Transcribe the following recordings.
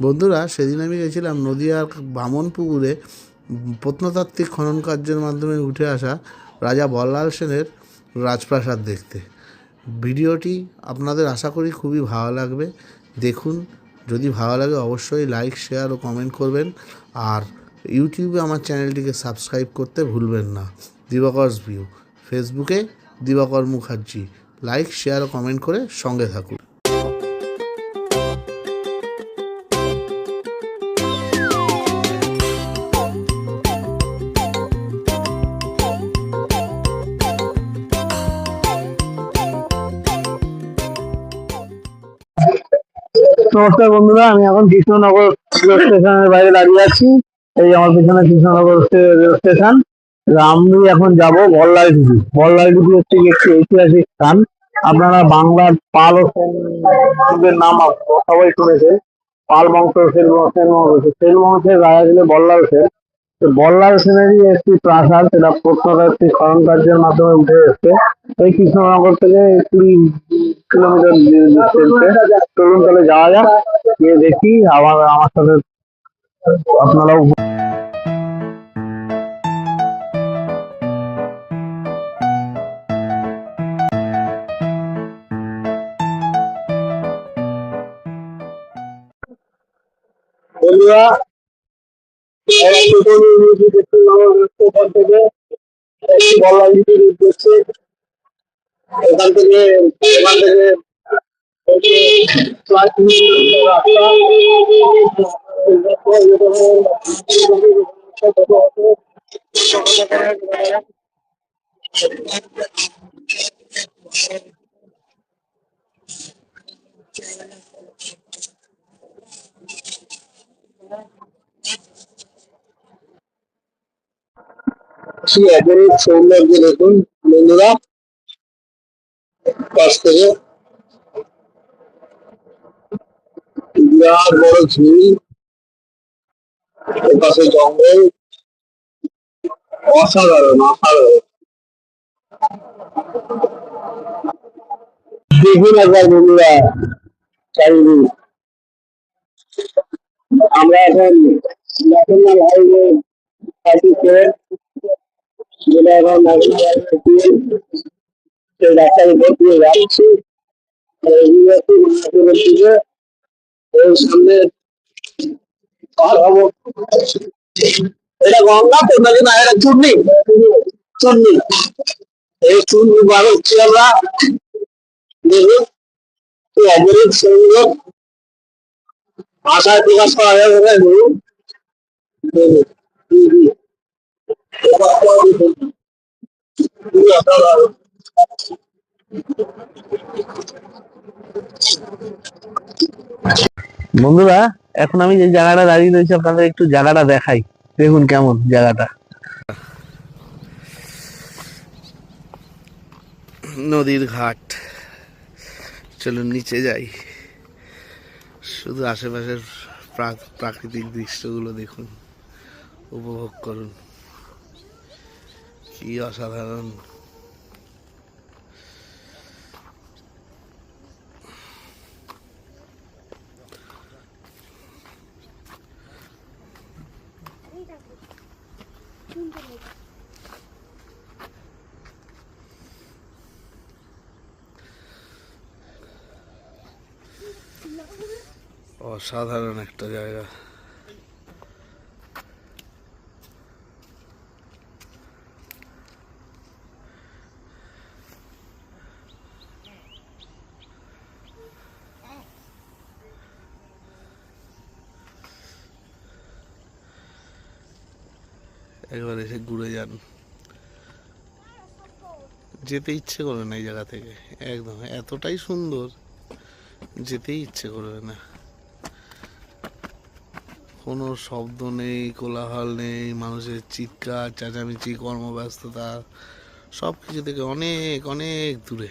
বন্ধুরা, সেদিন আমি গেছিলাম নদিয়ার বামনপুকুরে প্রত্নতাত্ত্বিক খনন কার্যের মাধ্যমে উঠে আসা রাজা বল্লাল সেনের রাজপ্রাসাদ দেখতে। ভিডিওটি আপনাদের আশা করি খুবই ভালো লাগবে। দেখুন, যদি ভালো লাগে অবশ্যই লাইক, শেয়ার ও কমেন্ট করবেন। আর ইউটিউবে আমার চ্যানেলটিকে সাবস্ক্রাইব করতে ভুলবেন না। দিবাকরস ভিউ। ফেসবুকে দিবাকর মুখার্জি। লাইক, শেয়ার ও কমেন্ট করে সঙ্গে থাকুন। নমস্কার বন্ধুরা, আমি এখন কৃষ্ণনগর রেল স্টেশনের বাইরে দাঁড়িয়ে আছি। এই আমার পিছনে কৃষ্ণনগর রেল স্টেশন। আমি এখন যাব বল্লাইডুবি বল্লাইডুবি হচ্ছে একটি ঐতিহাসিক স্থান। আপনারা বাংলার পাল ও সেন যুগের নাম সবাই শুনেছেন। পাল বংশ সেন বংশ সেন বংশ। সেন বংশের রাজা ছিল বল্লাল সেন। তো বল্লাল সেনেরই একটি প্রাসাদ, সেটা প্রত্নতাত্ত্বিক খনন কার্যের মাধ্যমে উঠে এসছে। এই কৃষ্ণনগর থেকে কুড়ি কিলোমিটার ডিস্টেন্সে চলুন তাহলে যাওয়া যাক, গিয়ে দেখি। আমার আমার সাথে আপনারাও বন্ধুরা এই টোটো নিয়ে কৃষ্ণনগর স্টেশন থেকে একটি বল্লাল দিকে উদ্দেশ্যে এখান থেকে এখান থেকে হচ্ছে প্রায় কুড়ি কিলোমিটার রাস্তা সৌন্দর্য দেখুন থেকে বিরাট বড় জঙ্গল, অসাধারণ অসাধারণ। একবার আমরা এখন ন্যাশনাল হাইওয়ে থার্টি সেভেন যেটা এখন রাস্তার উপর দিয়ে যাচ্ছি সামনে এটা গঙ্গা তো নাকি এই চূর্ণি বার হচ্ছি দেখুন কি অপরূপ সুন্দর ভাষায় প্রকাশ করা যাবে দেখুন দেখুন জি, জি। খুবই অসাধারণ। বন্ধুরা, এখন আমি যে জায়গাটা দাঁড়িয়ে রয়েছি, আপনাদের একটু জায়গাটা দেখাই। দেখুন কেমন জায়গাটা। নদীর ঘাট। চলুন নিচে যাই। শুধু আশেপাশের প্রা- প্রাকৃতিক দৃশ্যগুলো দেখুন, উপভোগ করুন। কি অসাধারণ। অসাধারণ একটা জায়গা একবার এসে ঘুরে যান যেতে ইচ্ছে করে না এই জায়গা থেকে। একদম, এতটাই সুন্দর যেতেই ইচ্ছে করবে না। কোনো শব্দ নেই, কোলাহল নেই, মানুষের চিৎকার, চেঁচামেচি, কর্মব্যস্ততা সব কিছু থেকে অনেক অনেক দূরে।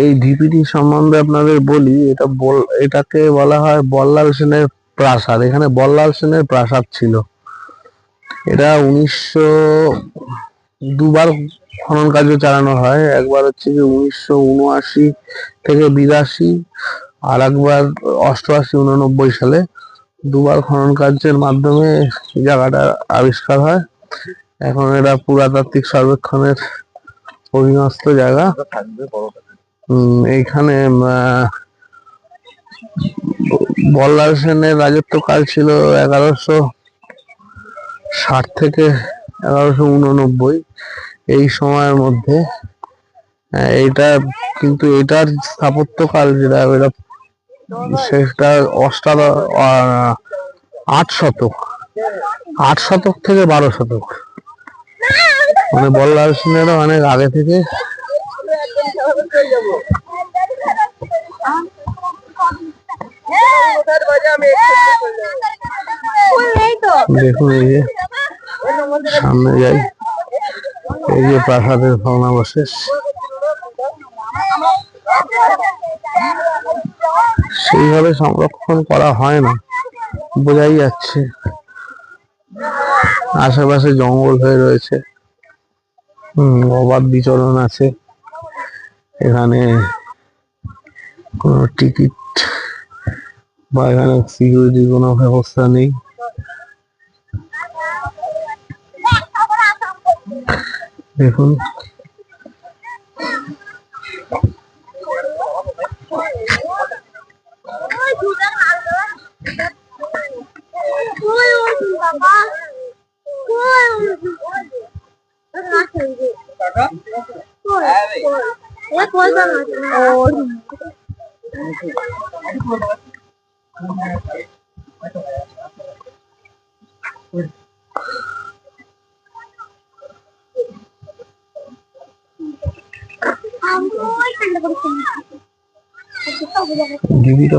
এই ঢিপিটি সম্বন্ধে আপনাদের বলি, এটা বল, এটাকে বলা হয় বল্লাল সেনের প্রাসাদ। এখানে বল্লাল সেনের প্রাসাদ ছিল। এটা উনিশশো দুবার খনন কার্য চালানো হয়। একবার হচ্ছে যে উনিশশো উনআশি থেকে বিরাশি, আর একবার অষ্টআশি, উননব্বই সালে দুবার খনন কার্যের মাধ্যমে জায়গাটা আবিষ্কার হয়। এখন এটা পুরাতাত্ত্বিক সর্বেক্ষণের অধীনস্থ জায়গা। এইখানে বল্লাল সেনের রাজত্বকাল ছিল এগারোশো ষাট থেকে এগারোশো উননব্বই। এই সময়ের মধ্যে এইটা কিন্তু এটার স্থাপত্যকাল যেটা এটা সেটা অষ্টাদ আট শতক। আট শতক থেকে বারো শতক। মানে বল্লাল সেনেরও অনেক আগে থেকে। দেখুন এই যে, সামনে যাই। এই যে প্রাসাদের ভগ্নাবশেষ সেইভাবে সংরক্ষণ করা হয় না, বোঝাই যাচ্ছে। আশেপাশে জঙ্গল হয়ে রয়েছে। অবাধ বিচরণ আছে। এখানে কোনো টিকিট বা এখানে সিকিউরিটির কোনো ব্যবস্থা নেই। দেখুন।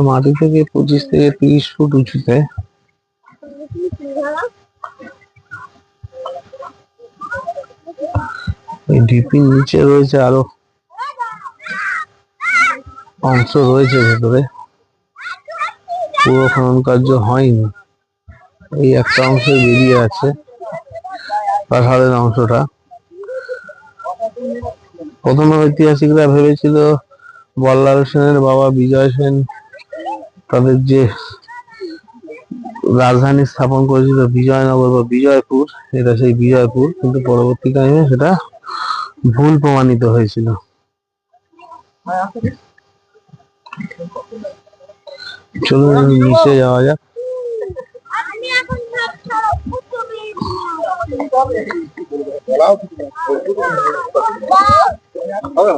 মাটি থেকে পঁচিশ থেকে তিরিশ ফুট উঁচুতে ডিপির নিচে রয়েছে আরও অংশ রয়েছে ভেতরে। পুরো খনন কার্য হয়নি। এই একটা অংশ বেরিয়ে আছে পাহাড়ের অংশটা। প্রথমে ঐতিহাসিকরা ভেবেছিল বল্লাল সেনের বাবা বিজয় সেন তাদের যে রাজধানী স্থাপন করেছিল বিজয়নগর বা বিজয়পুর, এটা সেই বিজয়পুর, কিন্তু পরবর্তী টাইমে সেটা ভুল প্রমাণিত হয়েছিল। চলুন নিচে যাওয়া যাক। দাদা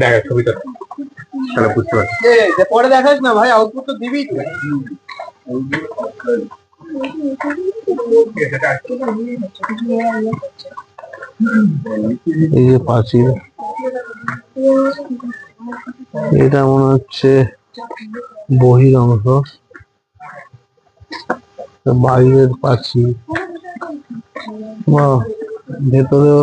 দেখা ছবিটা। তাহলে বুঝতে পারছি। পরে দেখাস না ভাই আউটপুট তো দিবি এই যে পাঁচিল। এটা মনে হচ্ছে বহির অংশ বাইরের পাঁচিল বা ভেতরেও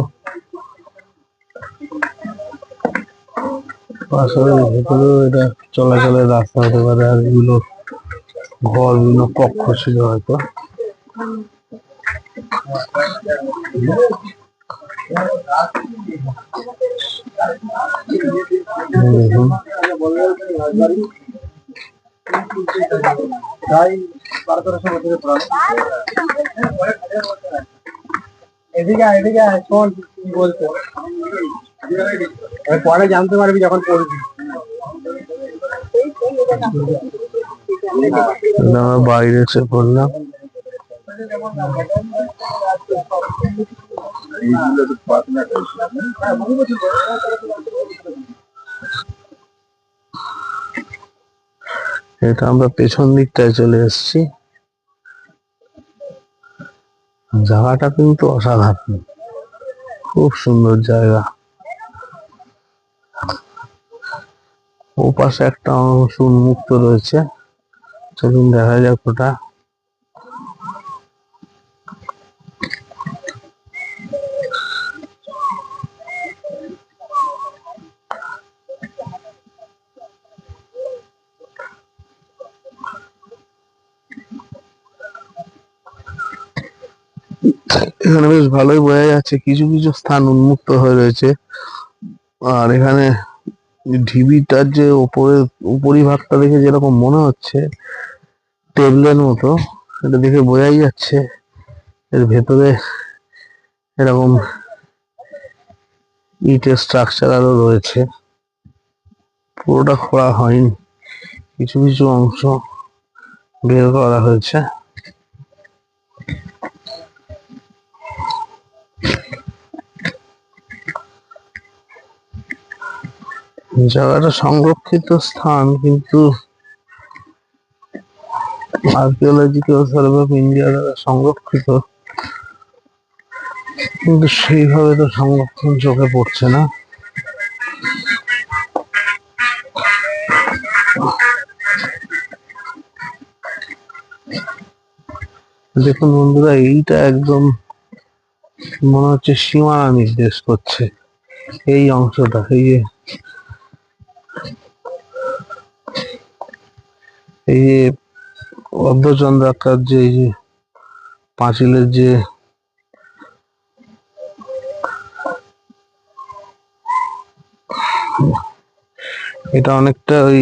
ভেতরেও এটা চলাচলের রাস্তা হতে পারে, আর এগুলো ঘর বিভিন্ন কক্ষ ছিল হয়তো। দেখুন। এদিকে আয়, এদিকে আয়, শোন কি বলছে। পরে জানতে পারবি যখন পড়বি। বাইরে এসে পড়লাম। এটা আমরা পেছন দিকটায় চলে এসছি। জায়গাটা কিন্তু অসাধারণ। খুব সুন্দর জায়গা। ওপাশে একটা অংশ উন্মুক্ত রয়েছে। চলুন দেখা যাক ওটা। এখানে বেশ ভালোই বোঝা যাচ্ছে কিছু কিছু স্থান উন্মুক্ত হয়ে রয়েছে। আর এখানে ঢিবিটার যে ওপরে, উপরিভাগটা দেখে যেরকম মনে হচ্ছে, টেবিলের মতো এটা দেখে বোঝাই যাচ্ছে। এর ভেতরে এরকম ইটের স্ট্রাকচার আরও রয়েছে। পুরোটা খোলা হয়নি। কিছু কিছু অংশ বের করা হয়েছে। জায়গাটা সংরক্ষিত স্থান কিন্তু আর্কিওলজিক্যাল সার্ভে অফ ইন্ডিয়া দ্বারা সংরক্ষিত। কিন্তু সেইভাবে তো সংরক্ষণ চোখে পড়ছে না। দেখুন বন্ধুরা, এইটা একদম মনে হচ্ছে সীমানা নির্দেশ করছে। এই অংশটা, এই যে এই অর্ধচন্দ্রাকার যে পাঁচিলের যে এটা অনেকটা ওই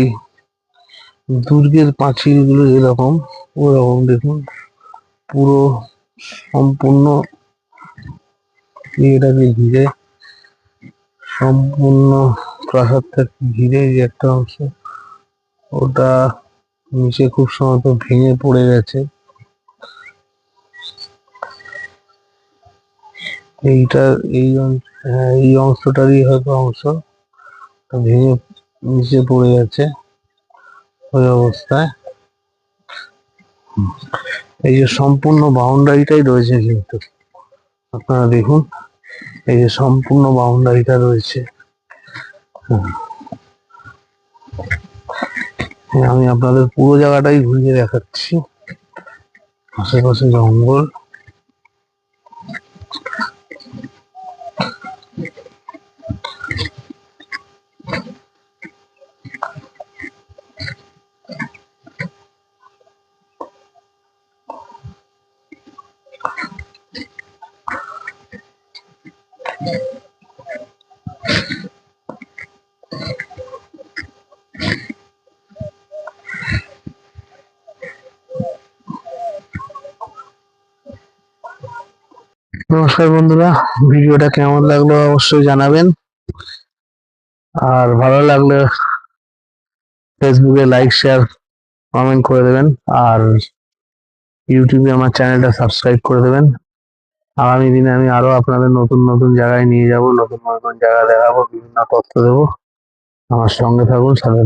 দুর্গের পাঁচিলগুলো যেরকম, ওরকম দেখুন। পুরো সম্পূর্ণ এটাকে ঘিরে সম্পূর্ণ প্রাসাদটাকে ঘিরে যে একটা অংশ। ওটা নিচে খুব সম্ভবত ভেঙে পড়ে গেছে। এইটা এই হ্যাঁ, এই অংশটারই হয়তো অংশ। ভেঙে নিচে পড়ে গেছে ওই অবস্থায়। এই যে সম্পূর্ণ বাউন্ডারিটাই রয়েছে কিন্তু। আপনারা দেখুন এই যে সম্পূর্ণ বাউন্ডারিটা রয়েছে। আমি আপনাদের পুরো জায়গাটাই ঘুরিয়ে দেখাচ্ছি। আশেপাশে জঙ্গল। নমস্কার বন্ধুরা, ভিডিওটা কেমন লাগল অবশ্যই জানাবেন। আর ভালো লাগলে ফেসবুকে লাইক শেয়ার কমেন্ট করে দেবেন। আর ইউটিউবে আমার চ্যানেলটা সাবস্ক্রাইব করে দেবেন। আগামী দিনে আমি আরও আপনাদের নতুন নতুন জায়গায় নিয়ে যাব, নতুন নতুন জায়গা দেখাবো, বিভিন্ন তথ্য দেবো। আমার সঙ্গে থাকুন, সাথে।